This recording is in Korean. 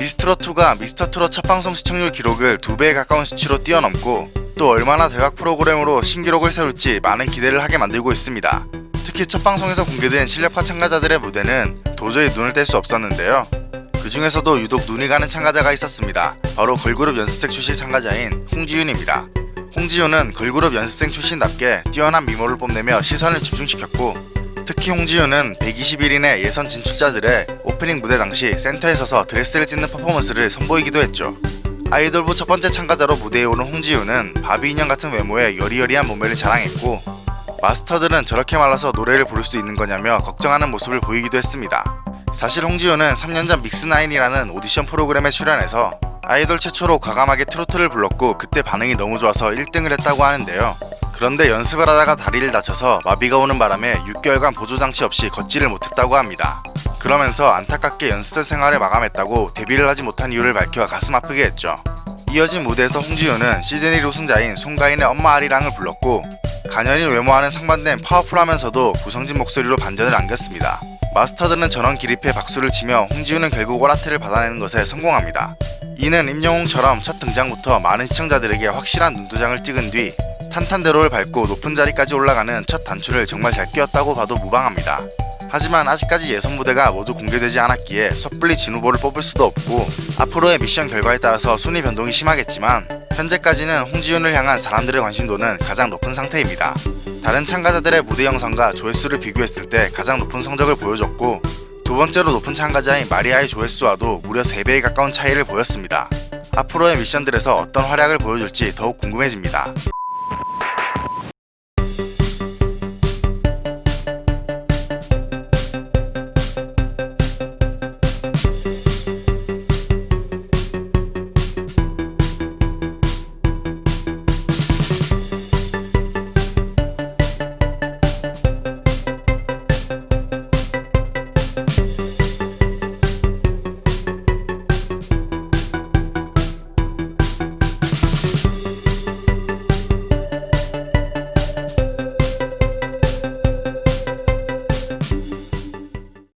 미스트롯2가 미스터트롯 첫 방송 시청률 기록을 2배에 가까운 수치로 뛰어넘고 또 얼마나 대박 프로그램으로 신기록을 세울지 많은 기대를 하게 만들고 있습니다. 특히 첫 방송에서 공개된 실력파 참가자들의 무대는 도저히 눈을 뗄 수 없었는데요. 그 중에서도 유독 눈이 가는 참가자가 있었습니다. 바로 걸그룹 연습생 출신 참가자인 홍지윤입니다. 홍지윤은 걸그룹 연습생 출신답게 뛰어난 미모를 뽐내며 시선을 집중시켰고 특히 홍지윤은 121인의 예선 진출자들의 오프닝 무대 당시 센터에 서서 드레스를 찢는 퍼포먼스를 선보이기도 했죠. 아이돌부 첫 번째 참가자로 무대에 오른 홍지윤은 바비 인형 같은 외모에 여리여리한 몸매를 자랑했고 마스터들은 저렇게 말라서 노래를 부를 수 있는 거냐며 걱정하는 모습을 보이기도 했습니다. 사실 홍지윤은 3년 전 믹스9이라는 오디션 프로그램에 출연해서 아이돌 최초로 과감하게 트로트를 불렀고 그때 반응이 너무 좋아서 1등을 했다고 하는데요. 그런데 연습을 하다가 다리를 다쳐서 마비가 오는 바람에 6개월간 보조장치 없이 걷지를 못했다고 합니다. 그러면서 안타깝게 연습생 생활을 마감했다고 데뷔를 하지 못한 이유를 밝혀 가슴 아프게 했죠. 이어진 무대에서 홍지윤은 시즌 1 우승자인 송가인의 엄마 아리랑을 불렀고 간연히 외모와는 상반된 파워풀하면서도 구성진 목소리로 반전을 안겼습니다. 마스터들은 전원 기립해 박수를 치며 홍지윤은 결국 오라트를 받아내는 것에 성공합니다. 이는 임영웅처럼 첫 등장부터 많은 시청자들에게 확실한 눈도장을 찍은 뒤 탄탄대로를 밟고 높은 자리까지 올라가는 첫 단추를 정말 잘 끼웠다고 봐도 무방합니다. 하지만 아직까지 예선 무대가 모두 공개되지 않았기에 섣불리 진 후보를 뽑을 수도 없고 앞으로의 미션 결과에 따라서 순위 변동이 심하겠지만 현재까지는 홍지윤을 향한 사람들의 관심도는 가장 높은 상태입니다. 다른 참가자들의 무대 영상과 조회수를 비교했을 때 가장 높은 성적을 보여줬고 두 번째로 높은 참가자인 마리아의 조회수와도 무려 3배에 가까운 차이를 보였습니다. 앞으로의 미션들에서 어떤 활약을 보여줄지 더욱 궁금해집니다.